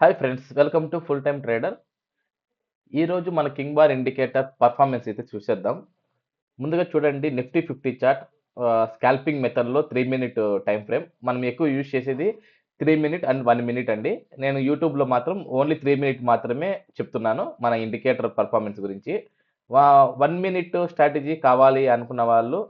Hi friends welcome to full time trader ఈరోజు మన king bar indicator performance అయితే చూసేద్దాం. ముందుగా చూడండి నిఫ్టీ ఫిఫ్టీ చార్ట్ స్కాల్పింగ్ మెథడ్లో త్రీ మినిట్ టైం ఫ్రేమ్ మనం ఎక్కువ యూజ్ చేసేది three minute and one minute అండి. నేను యూట్యూబ్లో మాత్రం ఓన్లీ త్రీ మినిట్ మాత్రమే చెప్తున్నాను మన ఇండికేటర్ పర్ఫార్మెన్స్ గురించి. వన్ మినిట్ స్ట్రాటజీ కావాలి అనుకున్న వాళ్ళు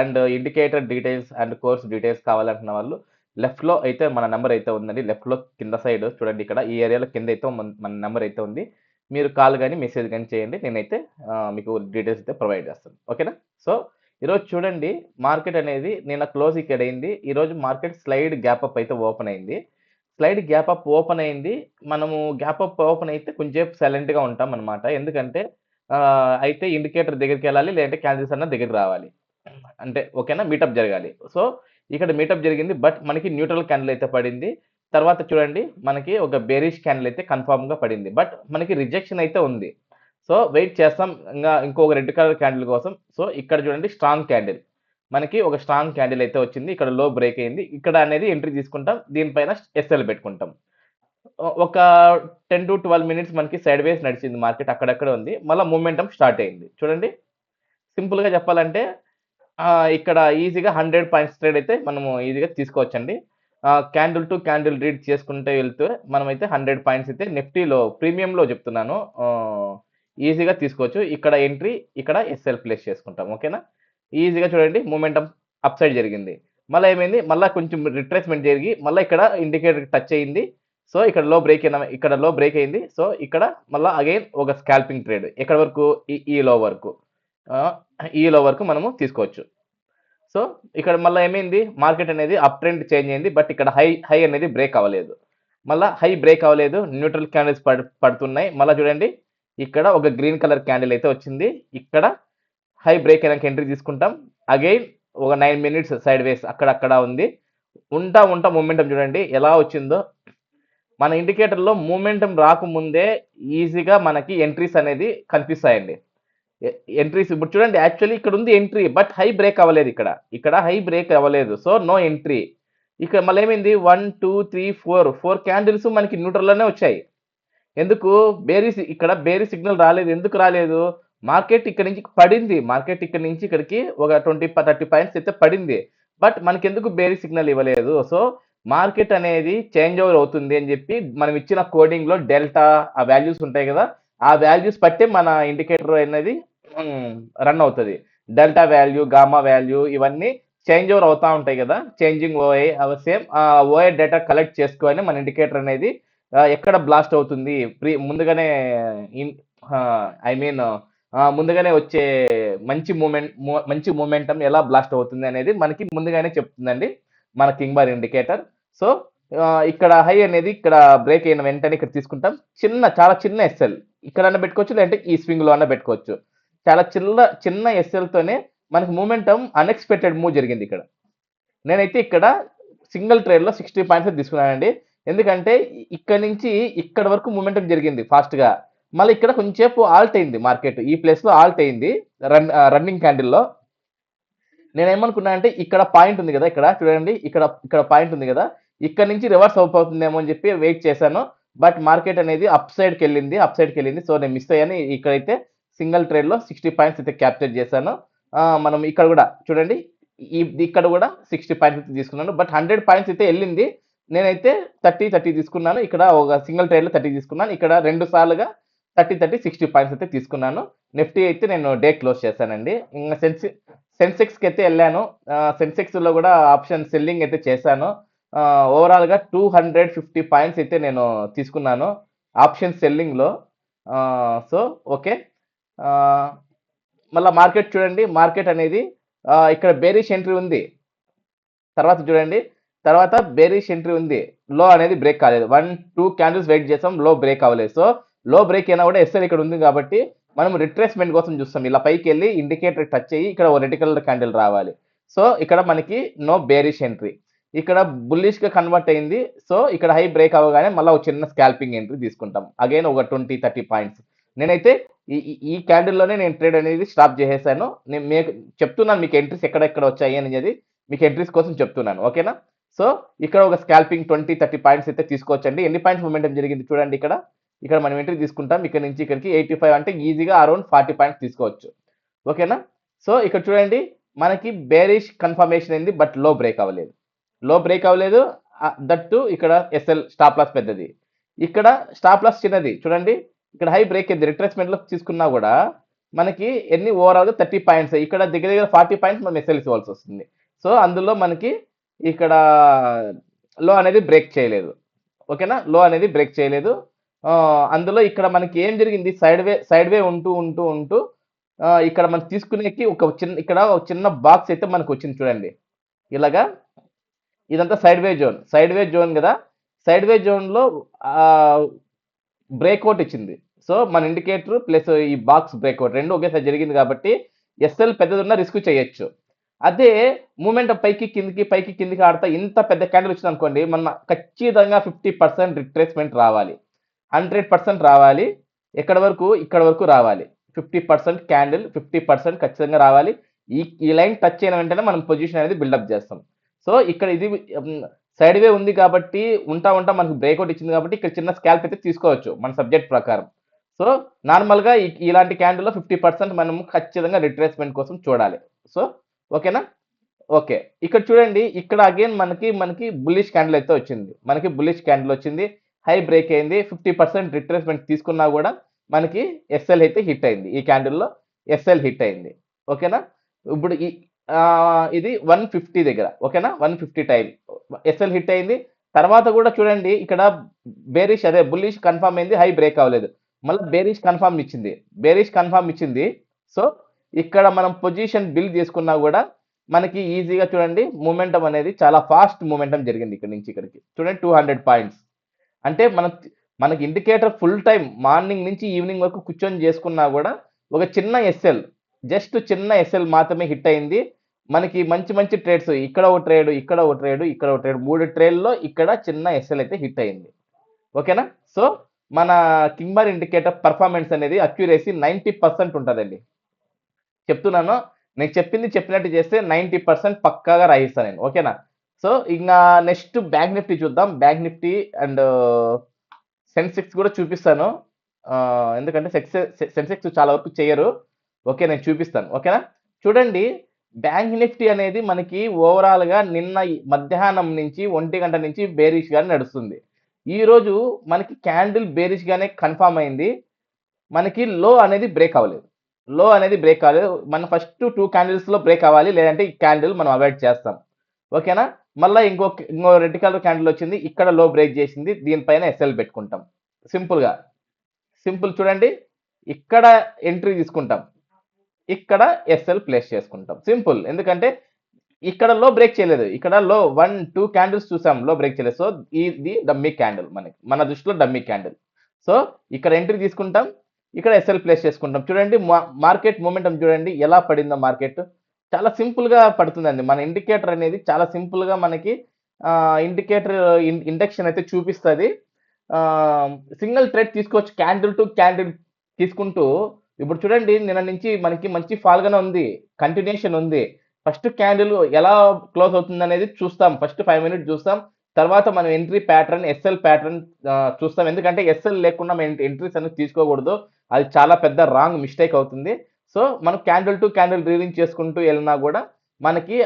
and indicator details and course details కావాలనుకున్న వాళ్ళు లెఫ్ట్లో అయితే మన నెంబర్ అయితే ఉందండి. లెఫ్ట్లో కింద సైడ్ చూడండి ఇక్కడ. ఈ ఏరియాలో కింద అయితే మన- నెంబర్ అయితే ఉంది. మీరు కాల్ కానీ మెసేజ్ కానీ చేయండి. నేనైతే మీకు డీటెయిల్స్ అయితే ప్రొవైడ్ చేస్తాను. ఓకేనా? సో ఈరోజు చూడండి మార్కెట్ అనేది నిన్న క్లోజ్ ఇక్కడ అయింది. ఈరోజు మార్కెట్ స్లైడ్ గ్యాప్ అప్ అయితే ఓపెన్ అయింది. స్లైడ్ గ్యాప్ అప్ ఓపెన్ అయింది. మనము గ్యాప్ అప్ ఓపెన్ అయితే కొంచెం సైలెంట్గా ఉంటాం అనమాట ఎందుకంటే అయితే ఇండికేటర్ దగ్గరికి వెళ్ళాలి లేదంటే క్యాన్సిల్స్ అన్న దగ్గరికి రావాలి. అంటే ఓకేనా? మీటప్ జరగాలి. సో ఇక్కడ మీటప్ జరిగింది బట్ మనకి న్యూట్రల్ క్యాండిల్ అయితే పడింది. తర్వాత చూడండి మనకి ఒక బేరిష్ క్యాండిల్ అయితే కన్ఫామ్గా పడింది. బట్ మనకి రిజెక్షన్ అయితే ఉంది. సో వెయిట్ చేస్తాం. ఇంకా ఇంకొక రెడ్ కలర్ క్యాండిల్ కోసం. సో ఇక్కడ చూడండి స్ట్రాంగ్ క్యాండిల్ మనకి ఒక స్ట్రాంగ్ క్యాండిల్ అయితే వచ్చింది. ఇక్కడ లో బ్రేక్ అయింది. ఇక్కడ అనేది ఎంట్రీ తీసుకుంటాం. దీనిపైన ఎస్ఎల్ పెట్టుకుంటాం. ఒక టెన్ టు ట్వెల్వ్ మినిట్స్ మనకి సైడ్ వేస్ నడిచింది మార్కెట్ అక్కడక్కడ ఉంది. మళ్ళీ మూమెంటం స్టార్ట్ అయింది. చూడండి. సింపుల్గా చెప్పాలంటే ఇక్కడ ఈజీగా హండ్రెడ్ పాయింట్స్ ట్రేడ్ అయితే మనము ఈజీగా తీసుకోవచ్చండి. క్యాండిల్ టు క్యాండిల్ రీడ్ చేసుకుంటే వెళ్తే మనమైతే హండ్రెడ్ పాయింట్స్ అయితే నిఫ్టీలో ప్రీమియంలో చెప్తున్నాను. ఈజీగా తీసుకోవచ్చు. ఇక్కడ ఎంట్రీ ఇక్కడ ఎస్ఎల్ ప్లేస్ చేసుకుంటాం. ఓకేనా? ఈజీగా చూడండి మూమెంటం అప్ సైడ్ జరిగింది. మళ్ళీ ఏమైంది? మళ్ళీ కొంచెం రిట్రేస్మెంట్ జరిగి మళ్ళీ ఇక్కడ ఇండికేటర్ టచ్ అయింది. సో ఇక్కడ లో బ్రేక్ అయిన ఇక్కడ లో బ్రేక్ అయింది. సో ఇక్కడ మళ్ళీ అగైన్ ఒక స్కాల్పింగ్ ట్రేడ్ ఎక్కడ వరకు? ఈ ఈ లో వరకు. ఈలో వరకు మనము తీసుకోవచ్చు. సో ఇక్కడ మళ్ళీ ఏమైంది? మార్కెట్ అనేది అప్ ట్రెండ్ చేంజ్ అయింది. బట్ ఇక్కడ హై హై అనేది బ్రేక్ అవ్వలేదు. మళ్ళీ హై బ్రేక్ అవ్వలేదు. న్యూట్రల్ క్యాండిల్స్ పడు పడుతున్నాయి. మళ్ళీ చూడండి. ఇక్కడ ఒక గ్రీన్ కలర్ క్యాండిల్ అయితే వచ్చింది. ఇక్కడ హై బ్రేక్ అయినాక ఎంట్రీ తీసుకుంటాం. అగైన్ ఒక నైన్ మినిట్స్ సైడ్ వేస్ అక్కడక్కడ ఉంది. ఉంటా ఉంటా మూమెంటం చూడండి. ఎలా వచ్చిందో. మన ఇండికేటర్లో మూమెంటం రాకముందే ఈజీగా మనకి ఎంట్రీస్ అనేది కనిపిస్తాయండి. ఎంట్రీస్ ఇప్పుడు చూడండి యాక్చువల్లీ ఇక్కడ ఉంది ఎంట్రీ బట్ హై బ్రేక్ అవ్వలేదు ఇక్కడ. ఇక్కడ హై బ్రేక్ అవ్వలేదు. సో నో ఎంట్రీ ఇక్కడ మళ్ళీ ఏమైంది? One two three four four candles మనకి న్యూట్రల్లోనే వచ్చాయి. ఎందుకు? బేరీ ఇక్కడ బేరీ సిగ్నల్ రాలేదు. ఎందుకు రాలేదు? మార్కెట్ ఇక్కడ నుంచి పడింది. మార్కెట్ ఇక్కడ నుంచి ఇక్కడికి ఒక ట్వంటీ థర్టీ పాయింట్స్ అయితే పడింది. బట్ మనకెందుకు బేరీ సిగ్నల్ ఇవ్వలేదు? సో మార్కెట్ అనేది చేంజ్ ఓవర్ అవుతుంది అని చెప్పి మనం ఇచ్చిన కోడింగ్లో డెల్టా ఆ వాల్యూస్ ఉంటాయి కదా ఆ వాల్యూస్ పట్టే మన ఇండికేటర్ అనేది రన్ అవుతుంది. డెల్టా వాల్యూ గామా వాల్యూ ఇవన్నీ చేంజ్ ఓవర్ అవుతూ ఉంటాయి కదా? చేంజింగ్ ఓఐ అవి సేమ్ ఆ ఓఐ డేటా కలెక్ట్ చేసుకొని మన ఇండికేటర్ అనేది ఎక్కడ బ్లాస్ట్ అవుతుంది? ప్రీ ముందుగానే ఐ మీన్ ముందుగానే వచ్చే మంచి మూమెంట్ మంచి మూమెంటం ఎలా బ్లాస్ట్ అవుతుంది అనేది మనకి ముందుగానే చెప్తుందండి మన కింగ్ బార్ ఇండికేటర్ సో ఇక్కడ హై అనేది ఇక్కడ బ్రేక్ అయిన వెంటనే ఇక్కడ తీసుకుంటాం. చిన్న చాలా చిన్న ఎస్ఎల్ ఇక్కడ పెట్టుకోవచ్చు లేదంటే ఈ స్వింగ్లో అన్న పెట్టుకోవచ్చు. చాలా చిన్న చిన్న ఎస్ఎల్తోనే మనకి మూమెంటం అన్ఎక్స్పెక్టెడ్ మూవ్ జరిగింది ఇక్కడ. నేనైతే ఇక్కడ సింగిల్ ట్రేడ్లో సిక్స్టీ పాయింట్స్ తీసుకున్నానండి. ఎందుకంటే ఇక్కడ నుంచి ఇక్కడ వరకు మూమెంటం జరిగింది ఫాస్ట్గా మళ్ళీ ఇక్కడ కొంచెంసేపు ఆల్ట్ అయింది మార్కెట్ ఈ ప్లేస్లో ఆల్ట్ అయింది రన్ రన్నింగ్ క్యాండిల్లో నేనేమనుకున్నా నేను అంటే ఇక్కడ పాయింట్ ఉంది కదా ఇక్కడ చూడండి ఇక్కడ ఇక్కడ పాయింట్ ఉంది కదా. ఇక్కడ నుంచి రివర్స్ అవుతుందేమో అని చెప్పి వెయిట్ చేశాను. బట్ మార్కెట్ అనేది అప్ సైడ్కి వెళ్ళింది అప్ సైడ్కి వెళ్ళింది. సో నేను మిస్ అయ్యాను. ఇక్కడైతే సింగిల్ ట్రేడ్లో సిక్స్టీ పాయింట్స్ అయితే క్యాప్చర్ చేశాను. మనం ఇక్కడ కూడా చూడండి ఈ ఇక్కడ కూడా సిక్స్టీ పాయింట్స్ అయితే తీసుకున్నాను. బట్ హండ్రెడ్ పాయింట్స్ అయితే వెళ్ళింది. నేనైతే థర్టీ థర్టీ తీసుకున్నాను. ఇక్కడ ఒక సింగిల్ ట్రేడ్లో థర్టీ తీసుకున్నాను. ఇక్కడ రెండు సార్లుగా థర్టీ థర్టీ సిక్స్టీ పాయింట్స్ అయితే తీసుకున్నాను. నిఫ్టీ అయితే నేను డే క్లోజ్ చేశానండి. ఇంకా సెన్సి సెన్సెక్స్కి అయితే వెళ్ళాను. సెన్సెక్స్లో కూడా ఆప్షన్ సెల్లింగ్ అయితే చేశాను. ఓవరాల్గా టూ హండ్రెడ్ ఫిఫ్టీ పాయింట్స్ అయితే నేను తీసుకున్నాను. ఆప్షన్ సెల్లింగ్లో. So okay. మళ్ళీ మార్కెట్ చూడండి. మార్కెట్ అనేది ఇక్కడ బేరిష్ ఎంట్రీ ఉంది. తర్వాత చూడండి. తర్వాత బేరిష్ ఎంట్రీ ఉంది. లో అనేది బ్రేక్ కాలేదు. వన్ టూ క్యాండిల్స్ వెయిట్ చేసాం. లో బ్రేక్ అవ్వలేదు. సో లో బ్రేక్ అయినా కూడా ఎస్ఎల్ ఇక్కడ ఉంది కాబట్టి మనం రిట్రేస్మెంట్ కోసం చూస్తాం. ఇలా పైకి వెళ్ళి ఇండికేటర్ టచ్ అయ్యి ఇక్కడ రెడ్ కలర్ క్యాండిల్ రావాలి. సో ఇక్కడ మనకి నో బేరిష్ ఎంట్రీ ఇక్కడ బుల్లిష్గా కన్వర్ట్ అయింది. సో ఇక్కడ హై బ్రేక్ అవ్వగానే మళ్ళీ ఒక చిన్న స్కాల్పింగ్ ఎంట్రీ తీసుకుంటాం. అగైన్ ఒక ట్వంటీ థర్టీ పాయింట్స్ నేనైతే ఈ ఈ- క్యాండిల్లోనే నేను ట్రేడ్ అనేది స్టాప్ చేసేసాను. నేను మీకు చెప్తున్నాను మీకు ఎంట్రీస్ ఎక్కడెక్కడ వచ్చాయి అనేది. మీకు ఎంట్రీస్ కోసం చెప్తున్నాను. ఓకేనా సో ఇక్కడ ఒక స్కాల్పింగ్ ట్వంటీ థర్టీ పాయింట్స్ అయితే తీసుకోవచ్చండి. ఎన్ని పాయింట్స్ మూమెంటం జరిగింది చూడండి ఇక్కడ. ఇక్కడ మనం ఎంట్రీ తీసుకుంటాం. ఇక్కడ నుంచి ఇక్కడికి ఎయిటీ ఫైవ్ అంటే ఈజీగా అరౌండ్ ఫార్టీ పాయింట్స్ తీసుకోవచ్చు. ఓకేనా సో ఇక్కడ చూడండి. మనకి బేరిష్ కన్ఫర్మేషన్ అయింది బట్లో బ్రేక్ అవ్వలేదు. లో బ్రేక్ అవ్వలేదు. దట్టు ఇక్కడ ఎస్ఎల్ స్టాప్ లాస్ పెద్దది. ఇక్కడ స్టాప్ లాస్ చిన్నది. చూడండి. ఇక్కడ హై బ్రేక్ అయింది రిట్రేస్మెంట్లో తీసుకున్నా కూడా మనకి ఎన్ని ఓవరాల్గా థర్టీ పాయింట్స్ ఇక్కడ దగ్గర దగ్గర ఫార్టీ పాయింట్స్ మనం ఎస్ఎల్ ఇవ్వాల్సి వస్తుంది. సో అందులో మనకి ఇక్కడ లో అనేది బ్రేక్ చేయలేదు. ఓకేనా లో అనేది బ్రేక్ చేయలేదు. అందులో ఇక్కడ మనకి ఏం జరిగింది? సైడ్ వే సైడ్ వే ఉంటూ ఉంటూ ఉంటూ ఇక్కడ మనం తీసుకునేకి ఒక చిన్న ఇక్కడ ఒక చిన్న బాక్స్ అయితే మనకు వచ్చింది చూడండి. ఇలాగా? ఇదంతా సైడ్ వే జోన్ సైడ్ వే జోన్ కదా? సైడ్ వే జోన్లో బ్రేక్అవుట్ ఇచ్చింది. సో మన ఇండికేటర్ ప్లస్ ఈ బాక్స్ బ్రేక్అవుట్ రెండు ఒకేసారి జరిగింది కాబట్టి ఎస్ఎల్ పెద్దదున్న రిస్క్ చేయొచ్చు. అదే మూమెంట్ పైకి కిందికి పైకి కిందికి ఆడతా ఇంత పెద్ద క్యాండిల్ వచ్చింది అనుకోండి మన ఖచ్చితంగా ఫిఫ్టీ పర్సెంట్ రిట్రేస్మెంట్ రావాలి. హండ్రెడ్ పర్సెంట్ రావాలి. ఎక్కడ వరకు? ఇక్కడ వరకు రావాలి. Fifty percent candle fifty percent ఖచ్చితంగా రావాలి. ఈ ఈ లైన్ టచ్ అయిన వెంటనే మనం పొజిషన్ అనేది బిల్డప్ చేస్తాం. సో ఇక్కడ ఇది సైడ్ వే ఉంది కాబట్టి ఉంటా ఉంటా మనకు బ్రేక్అవుట్ ఇచ్చింది కాబట్టి ఇక్కడ చిన్న స్కాల్ప్ అయితే తీసుకోవచ్చు మన సబ్జెక్ట్ ప్రకారం. సో నార్మల్గా ఈ- ఇలాంటి క్యాండిల్లో ఫిఫ్టీ పర్సెంట్ మనం ఖచ్చితంగా రిట్రేస్మెంట్ కోసం చూడాలి. సో ఓకేనా ఓకే ఇక్కడ చూడండి ఇక్కడ అగైన్ మనకి మనకి బుల్లిష్ క్యాండిల్ అయితే వచ్చింది. మనకి బుల్లిష్ క్యాండిల్ వచ్చింది. హై బ్రేక్ అయింది. ఫిఫ్టీ పర్సెంట్ రిట్రేస్మెంట్ తీసుకున్నా కూడా మనకి ఎస్ఎల్ అయితే హిట్ అయింది. ఈ క్యాండిల్లో ఎస్ఎల్ హిట్ అయింది. ఓకేనా ఇప్పుడు ఈ ఇది వన్ ఫిఫ్టీ దగ్గర ఓకేనా? One fifty time. SL hit అయింది. తర్వాత కూడా చూడండి ఇక్కడ బేరిష్ అదే బుల్లిష్ కన్ఫర్మ్ అయింది హై బ్రేక్ అవ్వలేదు. మళ్ళీ బేరిష్ కన్ఫర్మ్ ఇచ్చింది. బేరిష్ కన్ఫర్మ్ ఇచ్చింది. సో ఇక్కడ మనం పొజిషన్ బిల్డ్ చేసుకున్నా కూడా మనకి ఈజీగా చూడండి మూమెంటం అనేది చాలా ఫాస్ట్ మూమెంటం జరిగింది ఇక్కడ నుంచి ఇక్కడికి. చూడండి టూ హండ్రెడ్ పాయింట్స్. అంటే మన మనకి ఇండికేటర్ ఫుల్ టైం మార్నింగ్ నుంచి ఈవినింగ్ వరకు కూర్చొని చేసుకున్నా కూడా ఒక చిన్న ఎస్ఎల్ జస్ట్ చిన్న ఎస్ఎల్ మాత్రమే హిట్ అయింది. మనకి మంచి మంచి ట్రేడ్స్ ఇక్కడ ఒక ట్రేడ్ ఇక్కడ ఒక ట్రేడ్ ఇక్కడ ఒక ట్రేడ్ మూడు ట్రేడ్లో ఇక్కడ చిన్న ఎస్ఎల్ అయితే హిట్ అయింది. ఓకేనా? సో మన కింబర్ ఇండికేటర్ పర్ఫార్మెన్స్ అనేది అక్యురేసీ నైంటీ పర్సెంట్ ఉంటుందండి. చెప్తున్నాను నేను చెప్పింది చెప్పినట్టు చేస్తే నైంటీ పర్సెంట్ పక్కాగా రాయిస్తాను నేను ఓకేనా? సో ఇంకా నెక్స్ట్ బ్యాంక్ నిఫ్టీ చూద్దాం. బ్యాంక్ నిఫ్టీ అండ్ సెన్సెక్స్ కూడా చూపిస్తాను. ఎందుకంటే సెక్స్ సెన్సెక్స్ చాలా వరకు చేయరు. ఓకే నేను చూపిస్తాను ఓకేనా? చూడండి బ్యాంక్ నిఫ్టీ అనేది మనకి ఓవరాల్గా నిన్న మధ్యాహ్నం నుంచి ఒంటి గంట నుంచి బేరిష్గానే నడుస్తుంది. ఈరోజు మనకి క్యాండిల్ బేరిష్గానే కన్ఫామ్ అయింది. మనకి లో అనేది బ్రేక్ అవ్వలేదు. లో అనేది బ్రేక్ అవ్వలేదు. మనం ఫస్ట్ టూ క్యాండిల్స్లో బ్రేక్ అవ్వాలి. లేదంటే ఈ క్యాండిల్ మనం అవాయిడ్ చేస్తాం. ఓకేనా? మళ్ళీ ఇంకో ఇంకో రెడ్ కలర్ క్యాండిల్ వచ్చింది. ఇక్కడ లో బ్రేక్ చేసింది. దీనిపైన ఎస్ఎల్ పెట్టుకుంటాం. సింపుల్గా. సింపుల్ చూడండి. ఇక్కడ ఎంట్రీ తీసుకుంటాం. ఇక్కడ ఎస్ఎల్ ప్లేస్ చేసుకుంటాం. సింపుల్ ఎందుకంటే ఇక్కడ లో బ్రేక్ చేయలేదు. ఇక్కడ లో వన్ టూ క్యాండిల్స్ చూసాం. లో బ్రేక్ చేయలేదు. సో ఇది డమ్మీ క్యాండిల్ మనకి. మన దృష్టిలో డమ్మీ క్యాండిల్ సో ఇక్కడ ఎంట్రీ తీసుకుంటాం. ఇక్కడ ఎస్ఎల్ ప్లేస్ చేసుకుంటాం. చూడండి మార్కెట్ మూమెంటం చూడండి. ఎలా పడిందో మార్కెట్ చాలా సింపుల్గా పడుతుందండి. మన ఇండికేటర్ అనేది చాలా సింపుల్గా మనకి ఇండికేటర్ ఇండక్షన్ అయితే చూపిస్తుంది. సింగిల్ ట్రేడ్ తీసుకోవచ్చు. క్యాండిల్ టు క్యాండిల్ తీసుకుంటూ ఇప్పుడు చూడండి నిన్న నుంచి మనకి మంచి ఫాల్గానే ఉంది. కంటిన్యూషన్ ఉంది. ఫస్ట్ క్యాండిల్ ఎలా క్లోజ్ అవుతుంది అనేది చూస్తాం. ఫస్ట్ ఫైవ్ మినిట్స్ చూస్తాం. తర్వాత మనం ఎంట్రీ ప్యాటర్న్ ఎస్ఎల్ ప్యాటర్న్ చూస్తాం. ఎందుకంటే ఎస్ఎల్ లేకుండా మనం ఎంట్రీస్ అనేది తీసుకోకూడదు. అది చాలా పెద్ద రాంగ్ మిస్టేక్ అవుతుంది. సో మనం క్యాండిల్ టు క్యాండిల్ రీడింగ్ చేసుకుంటూ వెళ్ళినా కూడా మనకి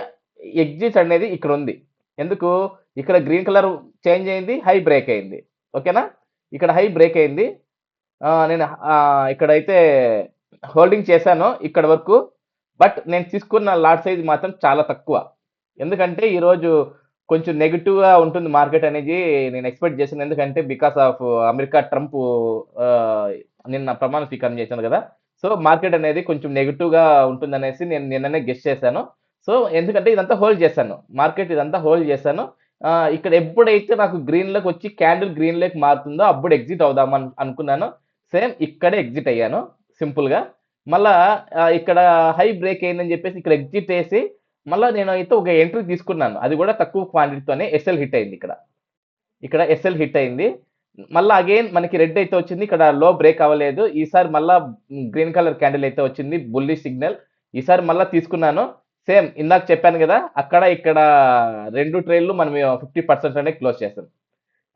ఎగ్జిట్ అనేది ఇక్కడ ఉంది. ఎందుకు? ఇక్కడ గ్రీన్ కలర్ చేంజ్ అయింది హై బ్రేక్ అయింది. ఓకేనా ఇక్కడ హై బ్రేక్ అయింది. నేను ఇక్కడైతే హోల్డింగ్ చేశాను ఇక్కడ వరకు బట్ నేను తీసుకున్న లాట్ సైజ్ మాత్రం చాలా తక్కువ. ఎందుకంటే ఈరోజు కొంచెం నెగిటివ్గా ఉంటుంది మార్కెట్ అనేది నేను ఎక్స్పెక్ట్ చేశాను. ఎందుకంటే బికాస్ ఆఫ్ అమెరికా ట్రంప్ నిన్న ప్రమాణ స్వీకారం చేశాను కదా. సో మార్కెట్ అనేది కొంచెం నెగిటివ్గా ఉంటుందనేసి ఉంటుంది అనేసి నేను నిన్ననే గెస్ట్ చేశాను. సో ఎందుకంటే ఇదంతా హోల్డ్ చేశాను. మార్కెట్ ఇదంతా హోల్డ్ చేశాను. ఇక్కడ ఎప్పుడైతే నాకు గ్రీన్లోకి వచ్చి క్యాండిల్ గ్రీన్లోకి మారుతుందో అప్పుడు ఎగ్జిట్ అవుదాం అనుకున్నాను. సేమ్ ఇక్కడే ఎగ్జిట్ అయ్యాను సింపుల్గా మళ్ళా ఇక్కడ హై బ్రేక్ అయిందని చెప్పేసి ఇక్కడ ఎగ్జిట్ వేసి మళ్ళీ నేను అయితే ఒక ఎంట్రీ తీసుకున్నాను. అది కూడా తక్కువ క్వాంటిటీతోనే ఎస్ఎల్ హిట్ అయింది ఇక్కడ. ఇక్కడ ఎస్ఎల్ హిట్ అయింది. మళ్ళీ అగైన్ మనకి రెడ్ అయితే వచ్చింది ఇక్కడ లో బ్రేక్ అవ్వలేదు. ఈసారి మళ్ళా గ్రీన్ కలర్ క్యాండిల్ అయితే వచ్చింది బుల్లి సిగ్నల్. ఈసారి మళ్ళీ తీసుకున్నాను. సేమ్ ఇందాక చెప్పాను కదా అక్కడ ఇక్కడ రెండు ట్రైన్లు మనం ఫిఫ్టీ పర్సెంట్ అనేది క్లోజ్ చేస్తాం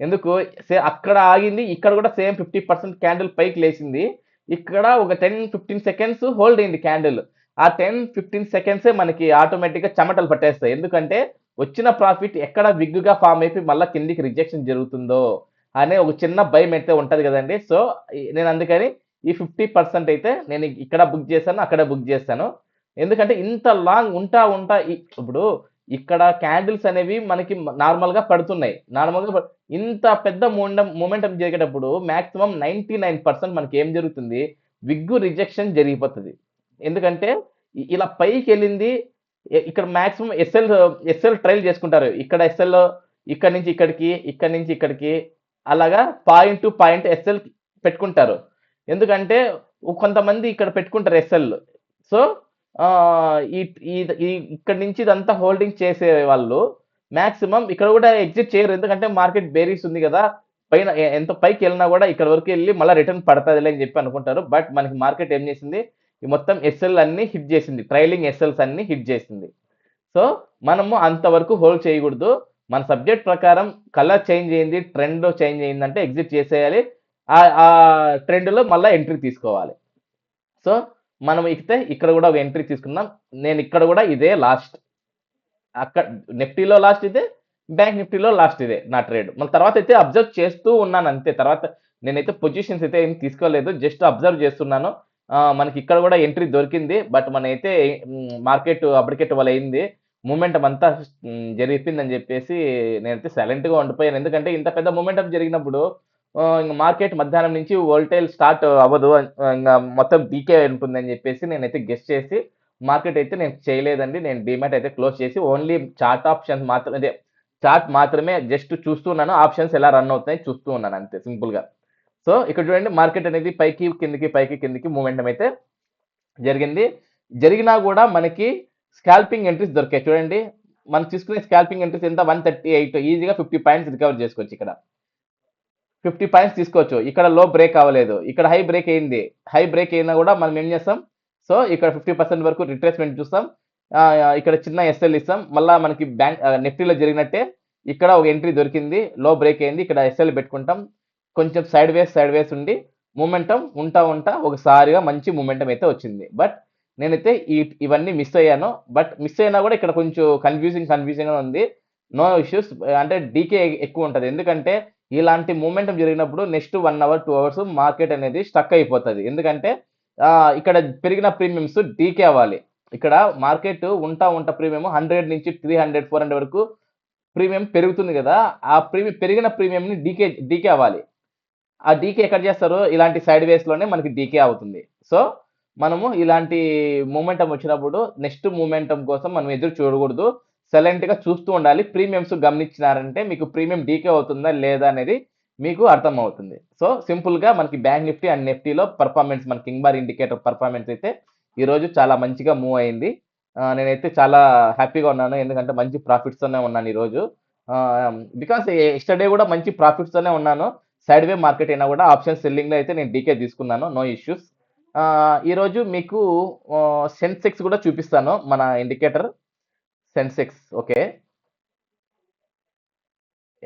ఎందుకు? సే అక్కడ ఆగింది ఇక్కడ కూడా సేమ్ ఫిఫ్టీ పర్సెంట్ క్యాండిల్ పైకి లేచింది. ఇక్కడ ఒక టెన్ ఫిఫ్టీన్ సెకండ్స్ హోల్డ్ అయింది క్యాండిల్. ఆ టెన్ ఫిఫ్టీన్ సెకండ్సే మనకి ఆటోమేటిక్గా చెమటలు పట్టేస్తాయి. ఎందుకంటే వచ్చిన ప్రాఫిట్ ఎక్కడ విగ్గుగా ఫామ్ అయిపోయి మళ్ళీ కిందికి రిజెక్షన్ జరుగుతుందో అనే ఒక చిన్న భయం అయితే ఉంటుంది కదండి. సో నేను అందుకని ఈ ఫిఫ్టీ పర్సెంట్ అయితే నేను ఇక్కడ బుక్ చేశాను అక్కడ బుక్ చేస్తాను. ఎందుకంటే ఇంత లాంగ్ ఉంటా ఉంటా ఈ- ఇప్పుడు ఇక్కడ క్యాండిల్స్ అనేవి మనకి నార్మల్గా పడుతున్నాయి. నార్మల్గా ఇంత పెద్ద మూమెంటం మూమెంటం జరిగేటప్పుడు మ్యాక్సిమం నైన్టీ నైన్ పర్సెంట్ మనకి ఏం జరుగుతుంది? విగ్గు రిజెక్షన్ జరిగిపోతుంది. ఎందుకంటే ఇలా పైకి వెళ్ళింది ఇక్కడ మ్యాక్సిమం ఎస్ఎల్ ఎస్ఎల్ ట్రైల్ చేసుకుంటారు. ఇక్కడ ఎస్ఎల్ ఇక్కడ నుంచి ఇక్కడికి ఇక్కడ నుంచి ఇక్కడికి అలాగా పాయింట్ టు పాయింట్ ఎస్ఎల్ పెట్టుకుంటారు. ఎందుకంటే కొంతమంది ఇక్కడ పెట్టుకుంటారు ఎస్ఎల్. సో ఇక్కడ నుంచి ఇదంతా హోల్డింగ్ చేసే వాళ్ళు మాక్సిమం ఇక్కడ కూడా ఎగ్జిట్ చేయరు. ఎందుకంటే మార్కెట్ బేరీస్ ఉంది కదా. పైన ఎంత పైకి వెళ్ళినా కూడా ఇక్కడ వరకు వెళ్ళి మళ్ళీ రిటర్న్ పడుతుంది అని చెప్పి అనుకుంటారు. బట్ మనకి మార్కెట్ ఏం చేసింది? ఈ మొత్తం ఎస్ఎల్ అన్ని హిట్ చేసింది. ట్రైలింగ్ ఎస్ఎల్స్ అన్ని హిట్ చేసింది. సో మనము అంతవరకు హోల్డ్ చేయకూడదు. మన సబ్జెక్ట్ ప్రకారం కలర్ చేంజ్ అయింది ట్రెండ్ చేంజ్ అయింది అంటే ఎగ్జిట్ చేసేయాలి. ఆ ట్రెండ్లో మళ్ళీ ఎంట్రీ తీసుకోవాలి. సో మనం ఇస్తే ఇక్కడ కూడా ఒక ఎంట్రీ తీసుకుందాం నేను ఇక్కడ కూడా ఇదే లాస్ట్ అక్కడ నిఫ్టీలో లాస్ట్ ఇదే బ్యాంక్ నిఫ్టీలో లాస్ట్ ఇదే నా ట్రేడ్ మన తర్వాత అయితే అబ్జర్వ్ చేస్తూ ఉన్నాను అంతే. తర్వాత నేనైతే పొజిషన్స్ అయితే ఏం తీసుకోలేదు జస్ట్ అబ్జర్వ్ చేస్తున్నాను. మనకి ఇక్కడ కూడా ఎంట్రీ దొరికింది బట్ మన అయితే మార్కెట్ అప్పటికెట్ వల్ల అయింది. మూమెంటం అంతా జరిగిపోయిందని జరిపిందని చెప్పేసి నేనైతే సైలెంట్గా ఉండిపోయాను. ఎందుకంటే ఇంత పెద్ద మూమెంటం జరిగినప్పుడు ఇంకా మార్కెట్ మధ్యాహ్నం నుంచి వోల్టైల్ స్టార్ట్ అవ్వదు ఇంకా మొత్తం డీకే ఉంటుందని చెప్పేసి నేనైతే గెస్ట్ చేసి మార్కెట్ అయితే నేను చేయలేదండి. నేను డిమాట్ అయితే క్లోజ్ చేసి ఓన్లీ చార్ట్ ఆప్షన్స్ మాత్రం అదే చార్ట్ మాత్రమే జస్ట్ చూస్తున్నాను ఆప్షన్స్ ఎలా రన్ అవుతాయి చూస్తూ ఉన్నాను అంతే సింపుల్గా. సో ఇక్కడ చూడండి మార్కెట్ అనేది పైకి కిందికి పైకి కిందికి మూమెంట్ అయితే జరిగింది. జరిగినా కూడా మనకి స్కాల్పింగ్ ఎంట్రీస్ దొరికాయి. చూడండి మనం తీసుకునే స్కాల్పింగ్ ఎంట్రీస్ ఎంత? వన్ థర్టీ ఎయిట్ ఈజీగా ఫిఫ్టీ పాయింట్స్ రికవర్ చేసుకోవచ్చు ఇక్కడ. ఫిఫ్టీ పాయింట్స్ తీసుకోవచ్చు. ఇక్కడ లో బ్రేక్ అవ్వలేదు. ఇక్కడ హై బ్రేక్ అయింది. హై బ్రేక్ అయినా కూడా మనం ఏం చేస్తాం? సో ఇక్కడ ఫిఫ్టీ పర్సెంట్ వరకు రిట్రేస్మెంట్ చూస్తాం. ఇక్కడ చిన్న ఎస్ఎల్ ఇస్తాం. మళ్ళీ మనకి బ్యాంక్ నిఫ్టీలో జరిగినట్టే ఇక్కడ ఒక ఎంట్రీ దొరికింది. లో బ్రేక్ అయింది. ఇక్కడ ఎస్ఎల్ పెట్టుకుంటాం. కొంచెం సైడ్ వేస్ సైడ్ వేస్ ఉండి మూమెంటం ఉంటా ఉంటా ఒకసారిగా మంచి మూమెంటం అయితే వచ్చింది. బట్ నేనైతే ఈ ఇవన్నీ మిస్ అయ్యాను. బట్ మిస్ అయినా కూడా ఇక్కడ కొంచెం కన్ఫ్యూజింగ్ కన్ఫ్యూజింగ్గా ఉంది. నో ఇష్యూస్ అంటే డీకే ఎక్కువ ఉంటుంది. ఎందుకంటే ఇలాంటి మూమెంటం జరిగినప్పుడు next one hour two hours market అనేది స్టక్ అయిపోతుంది. ఎందుకంటే ఇక్కడ పెరిగిన ప్రీమియమ్స్ డీకే అవ్వాలి. ఇక్కడ మార్కెట్ ఉంటా ఉంటా ప్రీమియం హండ్రెడ్ నుంచి త్రీ హండ్రెడ్ ఫోర్ హండ్రెడ్ వరకు ప్రీమియం పెరుగుతుంది కదా ఆ ప్రీమియం పెరిగిన ప్రీమియంని డీకే డీకే అవ్వాలి. ఆ డీకే ఎక్కడ చేస్తారు ఇలాంటి సైడ్ వేస్లోనే మనకి డీకే అవుతుంది. సో మనము ఇలాంటి మూమెంటం వచ్చినప్పుడు నెక్స్ట్ మూమెంటం కోసం మనం ఎదురు చూడకూడదు. సైలెంట్గా చూస్తూ ఉండాలి. ప్రీమియమ్స్ గమనించినారంటే మీకు ప్రీమియం డీకే అవుతుందా లేదా అనేది మీకు అర్థం అవుతుంది సో సింపుల్గా మనకి బ్యాంక్ నిఫ్టీ అండ్ నిఫ్టీలో పర్ఫార్మెన్స్ మన కింగ్ బార్ ఇండికేటర్ పర్ఫార్మెన్స్ అయితే ఈరోజు చాలా మంచిగా మూవ్ అయింది. నేనైతే చాలా హ్యాపీగా ఉన్నాను. ఎందుకంటే మంచి ప్రాఫిట్స్తోనే ఉన్నాను ఈరోజు బికాస్ ఎస్టర్డే కూడా మంచి ప్రాఫిట్స్తోనే ఉన్నాను. సైడ్ వే మార్కెట్ అయినా కూడా ఆప్షన్ సెల్లింగ్లో అయితే నేను డీకే తీసుకున్నాను. No issues. ఈరోజు మీకు సెన్సెక్స్ కూడా చూపిస్తాను మన indicator. Sensex okay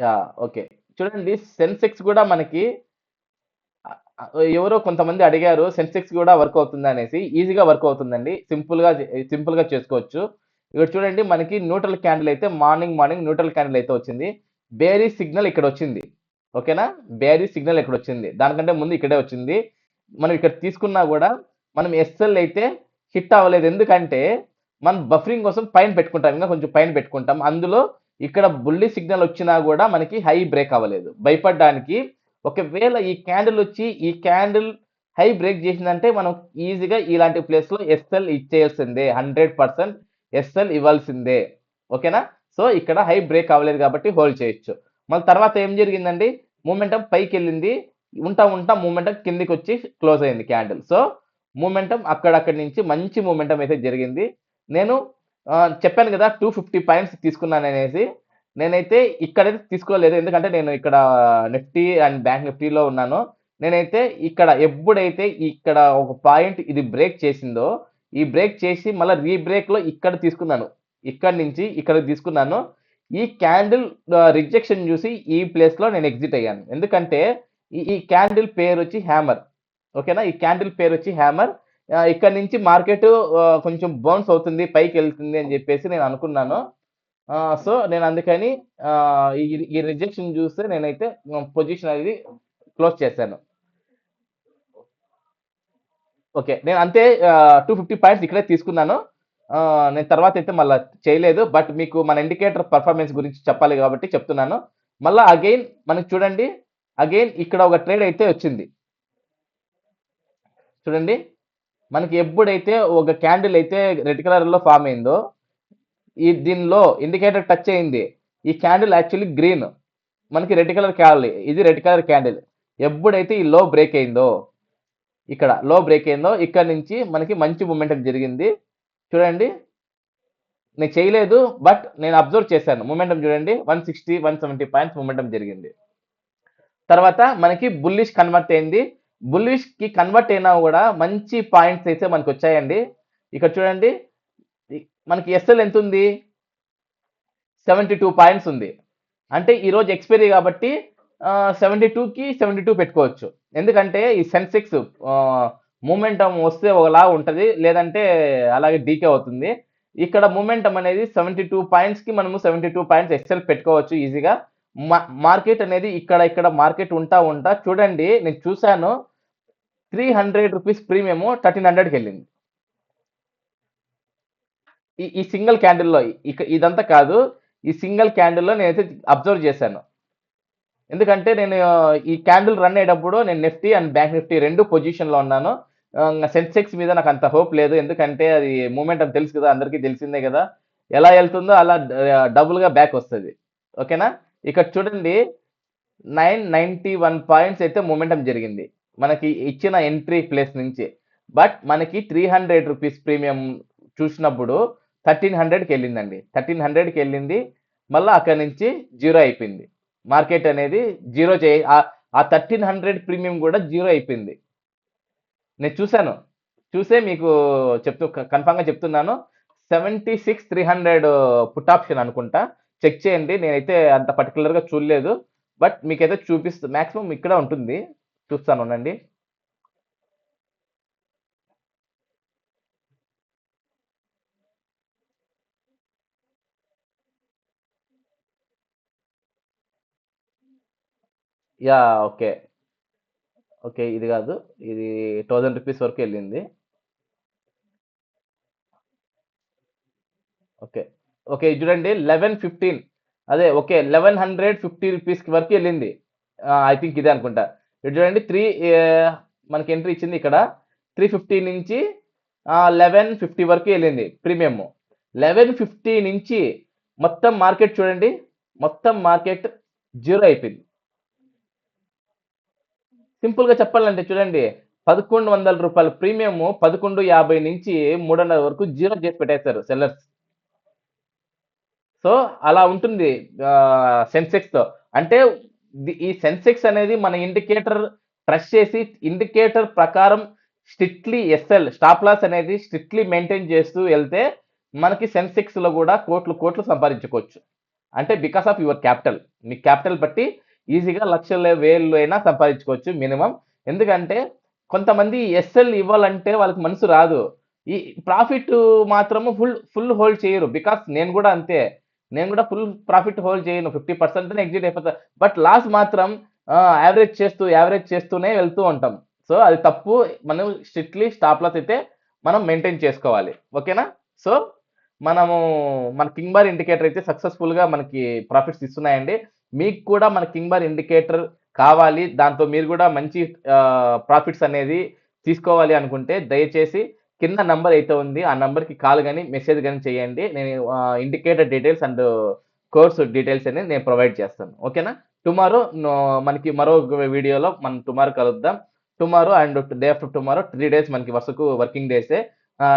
yeah okay చూడండి సెన్సెక్స్ కూడా మనకి ఎవరో కొంతమంది అడిగారు సెన్సెక్స్ కూడా వర్క్ అవుతుంది అనేసి. ఈజీగా వర్క్ అవుతుందండి. సింపుల్గా సింపుల్గా చేసుకోవచ్చు. ఇక్కడ చూడండి మనకి న్యూట్రల్ క్యాండిల్ అయితే మార్నింగ్ మార్నింగ్ న్యూట్రల్ క్యాండిల్ అయితే వచ్చింది. బేరీ సిగ్నల్ ఇక్కడ వచ్చింది. ఓకేనా బేరీ సిగ్నల్ ఇక్కడ వచ్చింది. దానికంటే ముందు ఇక్కడే వచ్చింది. మనం ఇక్కడ తీసుకున్నా కూడా మనం ఎస్ఎల్ అయితే హిట్ అవ్వలేదు. ఎందుకంటే మనం బఫరింగ్ కోసం పైన పెట్టుకుంటాం ఇంకా కొంచెం పైన పెట్టుకుంటాం. అందులో ఇక్కడ బుల్లి సిగ్నల్ వచ్చినా కూడా మనకి హై బ్రేక్ అవ్వలేదు. భయపడడానికి ఒకవేళ ఈ క్యాండిల్ వచ్చి ఈ క్యాండిల్ హై బ్రేక్ చేసిందంటే మనం ఈజీగా ఇలాంటి ప్లేస్లో ఎస్ఎల్ ఇచ్చేయాల్సిందే. హండ్రెడ్ పర్సెంట్ ఎస్ఎల్ ఇవ్వాల్సిందే. ఓకేనా? సో ఇక్కడ హై బ్రేక్ అవ్వలేదు కాబట్టి హోల్డ్ చేయొచ్చు. మళ్ళీ తర్వాత ఏం జరిగిందండి? మూమెంటం పైకి వెళ్ళింది. ఉంటా ఉంటా మూమెంటం కిందికి వచ్చి క్లోజ్ అయింది క్యాండిల్ సో మూమెంటం అక్కడక్కడి నుంచి మంచి మూమెంటం అయితే జరిగింది. నేను చెప్పాను కదా టూ ఫిఫ్టీ పాయింట్స్ తీసుకున్నాను అనేసి నేనైతే ఇక్కడైతే తీసుకోలేదు. ఎందుకంటే నేను ఇక్కడ నిఫ్టీ అండ్ బ్యాంక్ నిఫ్టీలో ఉన్నాను. నేనైతే ఇక్కడ ఎప్పుడైతే ఇక్కడ ఒక పాయింట్ ఇది బ్రేక్ చేసిందో ఈ బ్రేక్ చేసి మళ్ళీ రీ బ్రేక్లో ఇక్కడ తీసుకున్నాను. ఇక్కడ నుంచి ఇక్కడ తీసుకున్నాను. ఈ క్యాండిల్ రిజెక్షన్ చూసి ఈ ప్లేస్లో నేను ఎగ్జిట్ అయ్యాను. ఎందుకంటే ఈ ఈ క్యాండిల్ పేరు వచ్చి హ్యామర్. ఓకేనా? ఈ క్యాండిల్ పేరు వచ్చి హ్యామర్. ఇక్కడ నుంచి మార్కెట్ కొంచెం బౌన్స్ అవుతుంది పైకి వెళ్తుంది అని చెప్పేసి నేను అనుకున్నాను. సో నేను అందుకని ఈ ఈ రిజెక్షన్ చూస్తే నేనైతే పొజిషన్ అనేది క్లోజ్ చేశాను. ఓకే నేను అంతే టూ ఫిఫ్టీ పాయింట్స్ ఇక్కడే తీసుకున్నాను. నేను తర్వాత అయితే మళ్ళీ చేయలేదు బట్ మీకు మన ఇండికేటర్ పర్ఫార్మెన్స్ గురించి చెప్పాలి కాబట్టి చెప్తున్నాను. మళ్ళీ అగైన్ మనకి చూడండి అగైన్ ఇక్కడ ఒక ట్రేడ్ అయితే వచ్చింది. చూడండి. మనకి ఎప్పుడైతే ఒక క్యాండిల్ అయితే రెడ్ కలర్లో ఫామ్ అయిందో ఈ దీనిలో ఇండికేటర్ టచ్ అయింది. ఈ క్యాండిల్ యాక్చువల్లీ గ్రీన్ మనకి రెడ్ కలర్ క్యాండిల్ ఇది రెడ్ కలర్ క్యాండిల్ ఎప్పుడైతే ఈ లో బ్రేక్ అయిందో ఇక్కడ లో బ్రేక్ అయిందో ఇక్కడ నుంచి మనకి మంచి మూమెంటం జరిగింది. చూడండి. నేను చేయలేదు బట్ నేను అబ్జర్వ్ చేశాను. మూమెంటం చూడండి. One sixty one seventy points momentum జరిగింది. తర్వాత మనకి బుల్లిష్ కన్వర్ట్ అయింది. బుల్లిష్కి కన్వర్ట్ అయినా కూడా మంచి పాయింట్స్ అయితే మనకు వచ్చాయండి ఇక్కడ చూడండి మనకి ఎస్ఎల్ ఎంత ఉంది? సెవెంటీ టూ పాయింట్స్ ఉంది. అంటే ఈరోజు ఎక్స్పైరీ కాబట్టి సెవెంటీ టూకి సెవెంటీ టూ పెట్టుకోవచ్చు. ఎందుకంటే ఈ సెన్సెక్స్ మూమెంటం వస్తే ఒకలా ఉంటుంది లేదంటే అలాగే డీకే అవుతుంది. ఇక్కడ మూమెంటం అనేది సెవెంటీ టూ పాయింట్స్కి మనము సెవెంటీ టూ పాయింట్స్ ఎక్సెల్ పెట్టుకోవచ్చు ఈజీగా మార్కెట్ అనేది ఇక్కడ ఇక్కడ మార్కెట్ ఉంటా ఉంటా. చూడండి నేను చూశాను. Three hundred rupees premium thirteen హండ్రెడ్కి వెళ్ళింది. ఈ ఈ సింగిల్ క్యాండిల్లో ఇక ఇదంతా కాదు ఈ సింగిల్ క్యాండిల్లో నేనైతే అబ్జర్వ్ చేశాను. ఎందుకంటే నేను ఈ క్యాండిల్ రన్ అయ్యేటప్పుడు నేను నిఫ్టీ అండ్ బ్యాంక్ నిఫ్టీ రెండు పొజిషన్లో ఉన్నాను. సెన్సెక్స్ మీద నాకు అంత హోప్ లేదు. ఎందుకంటే అది మూమెంట్ అని తెలుసు కదా అందరికీ తెలిసిందే కదా. ఎలా వెళ్తుందో అలా డబుల్గా బ్యాక్ వస్తుంది. ఓకేనా ఇక్కడ చూడండి నైన్ నైంటీ వన్ పాయింట్స్ అయితే మూమెంటం జరిగింది. మనకి ఇచ్చిన ఎంట్రీ ప్లేస్ నుంచి. బట్ మనకి త్రీ హండ్రెడ్ రూపీస్ ప్రీమియం చూసినప్పుడు థర్టీన్ హండ్రెడ్కి వెళ్ళిందండి థర్టీన్ హండ్రెడ్కి వెళ్ళింది మళ్ళీ అక్కడి నుంచి జీరో అయిపోయింది. మార్కెట్ అనేది జీరో చే ఆ- ఆ థర్టీన్ హండ్రెడ్ ప్రీమియం కూడా జీరో అయిపోయింది. నేను చూశాను. చూసే మీకు చెప్తూ కన్ఫామ్గా చెప్తున్నాను. Seventy six three hundred put option అనుకుంటా. చెక్ చేయండి. నేనైతే అంత పర్టికులర్గా చూడలేదు. బట్ మీకైతే చూపిస్తు మ్యాక్సిమం ఇక్కడ ఉంటుంది. చూస్తాను ఉండండి యా ఓకే. ఓకే ఇది కాదు. ఇది థౌజండ్ రూపీస్ వరకు వెళ్ళింది. ఓకే. ఓకే చూడండి లెవెన్ ఫిఫ్టీన్. అదే okay eleven hundred fifty rupees వరకు వెళ్ళింది. ఐ థింక్ ఇదే అనుకుంటా. ఇది చూడండి త్రీ మనకి ఎంట్రీ ఇచ్చింది ఇక్కడ. త్రీ ఫిఫ్టీ నుంచి లెవెన్ ఫిఫ్టీ వరకు వెళ్ళింది ప్రీమియం లెవెన్ ఫిఫ్టీ నుంచి మొత్తం మార్కెట్ చూడండి మొత్తం మార్కెట్ జీరో అయిపోయింది. సింపుల్గా చెప్పాలంటే చూడండి పదకొండు వందల రూపాయల ప్రీమియం పదకొండు యాభై నుంచి మూడు వందల వరకు జీరో చేసి పెట్టేస్తారు సెల్లర్స్ సో అలా ఉంటుంది సెన్సెక్స్తో అంటే ఈ సెన్సెక్స్ అనేది మన ఇండికేటర్ ట్రస్ట్ చేసి ఇండికేటర్ ప్రకారం స్ట్రిక్ట్లీ ఎస్ఎల్ స్టాప్ లాస్ అనేది స్ట్రిక్ట్లీ మెయింటైన్ చేస్తూ వెళ్తే మనకి సెన్సెక్స్లో కూడా కోట్లు కోట్లు సంపాదించుకోవచ్చు. అంటే బికాస్ ఆఫ్ యువర్ క్యాపిటల్. మీ క్యాపిటల్ బట్టి ఈజీగా లక్షల వేలు అయినా సంపాదించుకోవచ్చు మినిమం. ఎందుకంటే కొంతమంది ఎస్ఎల్ ఇవ్వాలంటే వాళ్ళకి మనసు రాదు. ఈ ప్రాఫిట్ మాత్రము ఫుల్ ఫుల్ హోల్డ్ చేయరు. బికాస్ నేను కూడా అంతే. నేను కూడా ఫుల్ ప్రాఫిట్ హోల్డ్ చేయను. ఫిఫ్టీ పర్సెంట్ ఎగ్జిట్ అయిపోతా. బట్ లాస్ మాత్రం యావరేజ్ చేస్తూ యావరేజ్ చేస్తూనే వెళ్తూ ఉంటాం. సో అది తప్పు. మనం స్ట్రిక్ట్లీ స్టాప్ లాస్ అయితే మనం మెయింటైన్ చేసుకోవాలి. ఓకేనా? సో మనము మన కింగ్ బార్ ఇండికేటర్ అయితే సక్సెస్ఫుల్గా మనకి ప్రాఫిట్స్ ఇస్తున్నాయండి. మీకు కూడా మన కింగ్ బార్ ఇండికేటర్ కావాలి. దాంతో మీరు కూడా మంచి ప్రాఫిట్స్ అనేది తీసుకోవాలి అనుకుంటే దయచేసి కింద నంబర్ అయితే ఉంది. ఆ నంబర్కి కాల్ కానీ మెసేజ్ కానీ చేయండి. నేను indicator details and course details అనేది నేను ప్రొవైడ్ చేస్తాను. ఓకేనా టుమారో మనకి మరో వీడియోలో మనం టుమారో కలుద్దాం. Tomorrow and day after tomorrow three days మనకి వరుసకు వర్కింగ్ డేసే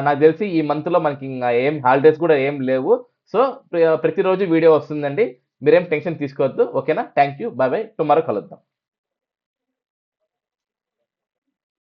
నాకు తెలిసి ఈ మంత్లో మనకి ఇంకా ఏం హాలిడేస్ కూడా ఏం లేవు. సో ప్రతిరోజు వీడియో వస్తుందండి. మీరేం టెన్షన్ తీసుకోవద్దు. ఓకేనా thank you bye bye tomorrow కలుద్దాం.